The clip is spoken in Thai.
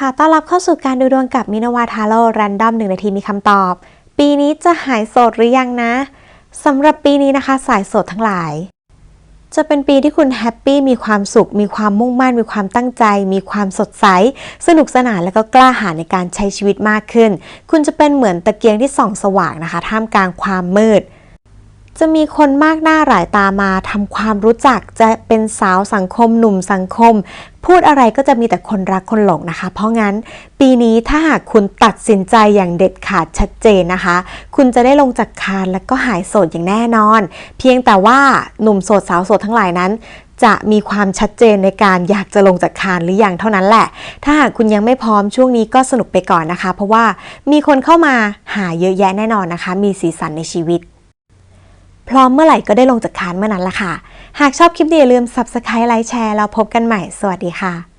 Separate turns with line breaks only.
ค่ะ ต้อนรับเข้าสู่การดูดวงกับมินวาทาโร่แรนดอมหนึ่งนาทีมีคำตอบ ปีนี้จะหายโสดหรือยังนะสำหรับปีนี้นะคะสายโสดทั้งหลาย จะเป็นปีที่คุณแฮปปี้มีความสุข มีความมุ่งมั่น มีความตั้งใจ มีความสดใส สนุกสนานและก็กล้าหาญในการใช้ชีวิตมากขึ้น คุณจะเป็นเหมือนตะเกียงที่ส่องสว่างนะคะ ท่ามกลางความมืดจะมีคนมากหน้าหลายตามาทำความรู้จักจะเป็นสาวสังคมหนุ่มสังคม พูดอะไรก็จะมีแต่คนรักคนหลงนะคะ เพราะงั้นปีนี้ถ้าหากคุณตัดสินใจอย่างเด็ดขาดชัดเจนนะคะ คุณจะได้ลงจากคานและก็หายโสดอย่างแน่นอน เพียงแต่ว่าหนุ่มโสดสาวโสดทั้งหลายนั้นจะมีความชัดเจนในการอยากจะลงจากคานหรืออยังเท่านั้นแหละ ถ้าหากคุณยังไม่พร้อมช่วงนี้ก็สนุกไปก่อนนะคะ เพราะว่ามีคนเข้ามาหาเยอะแยะแน่นอนนะคะ มีสีสันในชีวิต พร้อมเมื่อไหร่ก็ได้ลงจากคานเมื่อนั้นละค่ะ หากชอบคลิปนี้อย่าลืม Subscribe ไลค์แชร์แล้วพบกันใหม่ สวัสดีค่ะ